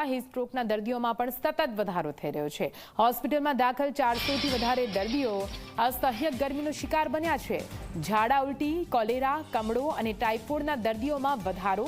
વધતા હિસ્ટ્રોકના દર્દીઓમાં પણ સતત વધારો થઈ રહ્યો છે. હોસ્પિટલમાં દાખલ ચારસોથી વધારે દર્દીઓ અસહ્ય ગરમીનો શિકાર બન્યા છે. ઝાડા ઉલટી, કોલેરા, કમળો અને ટાઇફોઇડના દર્દીઓમાં વધારો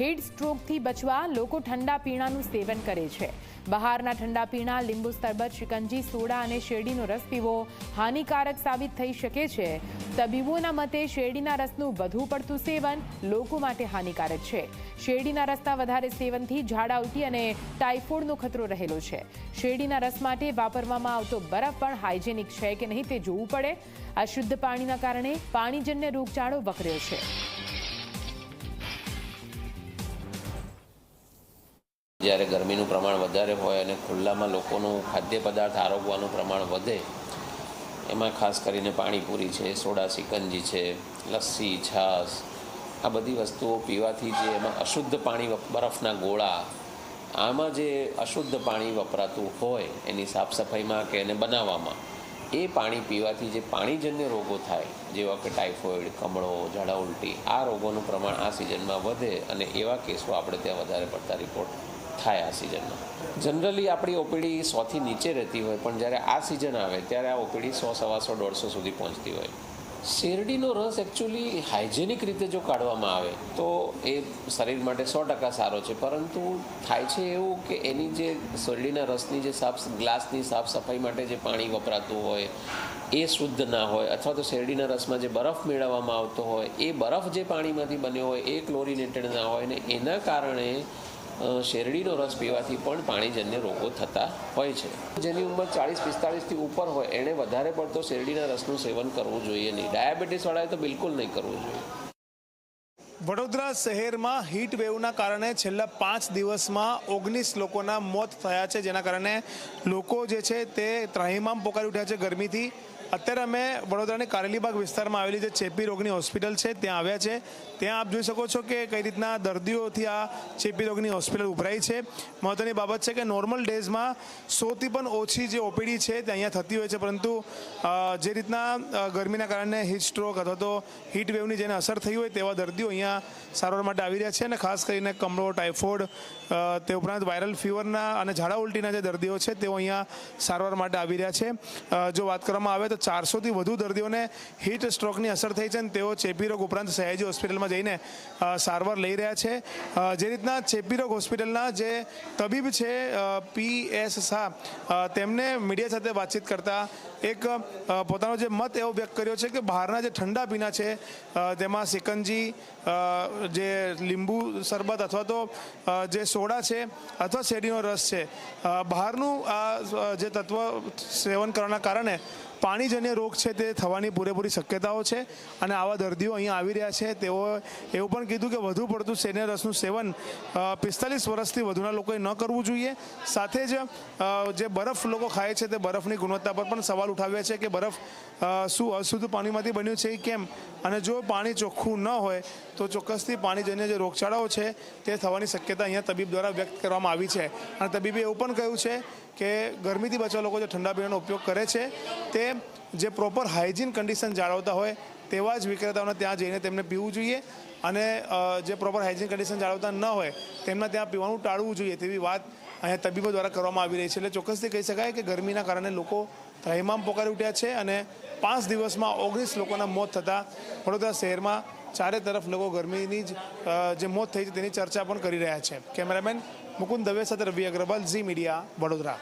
હીટ સ્ટ્રોકથી બચવા લોકો ઠંડા પીણાનું સેવન કરે છે. બહારના ઠંડા પીણા, લીંબુ શરબત શિકંજી સોડા અને શેરડીનો રસ પીવો હાનિકારક સાબિત થઈ શકે છે. તબીબોના મતે શેરડીના રસનું વધુ પડતું સેવન લોકો માટે હાનિકારક છે. શેરડીના રસના વધારે સેવનથી ઝાડા ઉલટી અને ટાઇફોઇડનો ખતરો રહેલો છે. શેરડીના રસ માટે વાપરવામાં આવતો બરફ પણ હાઇજેનિક છે કે નહીં તે જોવું પડે. અશુદ્ધ પાણીના કારણે પાણીજન્ય રોગચાળો વકર્યો છે. જ્યારે ગરમીનું પ્રમાણ વધારે હોય અને ખુલ્લામાં લોકોનું ખાદ્ય પદાર્થ આરોગવાનું પ્રમાણ વધે, એમાં ખાસ કરીને પાણીપુરી છે, સોડા, સિકંજી છે, લસ્સી, છાશ, આ બધી વસ્તુઓ પીવાથી જે એમાં અશુદ્ધ પાણી બરફના ગોળા, આમાં જે અશુદ્ધ પાણી વપરાતું હોય એની સાફ સફાઈમાં કે એને બનાવવામાં, એ પાણી પીવાથી જે પાણીજન્ય રોગો થાય, જેવા કે ટાઇફોઇડ કમળો, ઝાડા ઉલટી, આ રોગોનું પ્રમાણ આ સિઝનમાં વધે અને એવા કેસો આપણે ત્યાં વધારે પડતા રિપોર્ટ થાય આ સિઝનમાં જનરલી આપણી ઓપીડી સોથી નીચે રહેતી હોય, પણ જ્યારે આ સિઝન આવે, ત્યારે આ ઓપીડી સો સવાસો દોઢસો સુધી પહોંચતી હોય. શેરડીનો રસ એકચ્યુઅલી હાઇજેનિક રીતે જો કાઢવામાં આવે, તો એ શરીર માટે સો ટકા સારો છે. પરંતુ થાય છે એવું કે એની જે શેરડીના રસની જે સાફ, ગ્લાસની સાફ સફાઈ માટે જે પાણી વપરાતું હોય, એ શુદ્ધ ના હોય, અથવા તો શેરડીના રસમાં જે બરફ મેળવવામાં આવતો હોય, એ બરફ જે પાણીમાંથી બન્યો હોય, એ ક્લોરિનેટેડ ના હોય ને એના કારણે શેરડીનો રસ પીવાથી પણ પાણીજન્ય રોગો થતા હોય છે. જેની ઉંમર ચાળીસ પિસ્તાળીસથી ઉપર હોય, એણે વધારે પડતો શેરડીના રસનું સેવન કરવું જોઈએ નહીં. ડાયાબિટીસવાળાએ તો બિલકુલ નહીં કરવું જોઈએ. વડોદરા શહેરમાં હીટ વેવના કારણે છેલ્લા પાંચ દિવસમાં ઓગણીસ લોકોના મોત થયા છે. જેના કારણે લોકો જે છે તે ત્રાહિમામ પોકારી ઉઠ્યા છે ગરમીથી. અત્યારે અમે વડોદરાની કારેલીબાગ વિસ્તારમાં આવેલી જે ચેપી રોગની હોસ્પિટલ છે, ત્યાં આવ્યા છે. ત્યાં આપ જોઈ શકો છો કે કઈ રીતના દર્દીઓથી આ ચેપી રોગની હોસ્પિટલ ઉભરાઈ છે. મહત્વની બાબત છે કે નોર્મલ ડેઝમાં સોથી પણ ઓછી જે ઓપીડી છે તે અહીંયા થતી હોય છે, પરંતુ જે રીતના ગરમીના કારણે હીટ સ્ટ્રોક અથવા તો હીટ વેવની જેને અસર થઈ હોય તેવા દર્દીઓ અહીંયા સારવાર માટે આવી રહ્યા છે અને ખાસ કરીને કમળો ટાઇફોઇડ તે ઉપરાંત વાયરલ ફીવરના અને ઝાડા ઉલટીના જે દર્દીઓ છે તેઓ અહીંયા સારવાર માટે આવી રહ્યા છે. જો વાત કરવામાં આવે તો ચારસોથી વધુ દર્દીઓને હીટ સ્ટ્રોકની અસર થઈ છે અને તેઓ ચેપી રોગ ઉપરાંત સયાજી હોસ્પિટલમાં જઈને સારવાર લઈ રહ્યા છે. જે રીતના ચેપી રોગ હોસ્પિટલના જે તબીબ છે પી એસ શાહ તેમને મીડિયા સાથે વાતચીત કરતા એક પોતાનો જે મત એવો વ્યક્ત કર્યો છે કે બહારના જે ઠંડા પીણા છે તેમાં સિકંજી જે લીંબુ શરબત અથવા તો જે સોડા છે અથવા શેરડીનો રસ છે. બહારનું આ જે તત્વ સેવન કરવાના કારણે પાણીજન્ય રોગ છે તે થવાની પૂરેપૂરી શક્યતાઓ છે અને આવા દર્દીઓ અહીંયા આવી રહ્યા છે. તેઓ એવું પણ કીધું કે વધુ પડતું શેરડીના રસનું સેવન પિસ્તાલીસ વર્ષથી વધુના લોકોએ ન કરવું જોઈએ. સાથે જ જે બરફ લોકો ખાય છે તે બરફની ગુણવત્તા પર પણ સવાલ ઉઠાવ્યા છે કે બરફ શું અશુદ્ધ પાણીમાંથી બન્યું છે કેમ? અને જો પાણી ચોખ્ખું ન હોય તો ચોક્કસથી પાણીજન્ય જે રોગચાળાઓ છે તે થવાની શક્યતા અહીંયા તબીબ દ્વારા વ્યક્ત કરવામાં આવી છે. અને તબીબે એવું પણ કહ્યું છે કે ગરમીથી બચવા લોકો જે ઠંડા પીણાનો ઉપયોગ કરે છે તે જે પ્રોપર હાઇજીન કન્ડિશન જાળવતા હોય તેવા જ વિક્રેતાઓને ત્યાં જઈને તેમને પીવું જોઈએ. અને જે પ્રોપર હાઇજીન કન્ડિશન જાળવતા ન હોય તેમના ત્યાં પીવાનું ટાળવું જોઈએ તેવી વાત અહીંયા તબીબો દ્વારા કરવામાં આવી રહી છે. એટલે ચોક્કસથી કહી શકાય કે ગરમીના કારણે લોકો ત્રાહિમામ પોકારી ઉઠ્યા છે અને પાંચ દિવસમાં ઓગણીસ લોકોના મોત થતાં વડોદરા શહેરમાં ચારે તરફ લોકો ગરમીની જ જે મોત થઈ છે તેની ચર્ચા પણ કરી રહ્યા છે. કેમેરામેન મુકુંદ દવે સાથે રવિ અગ્રવાલ, ઝી મીડિયા, વડોદરા.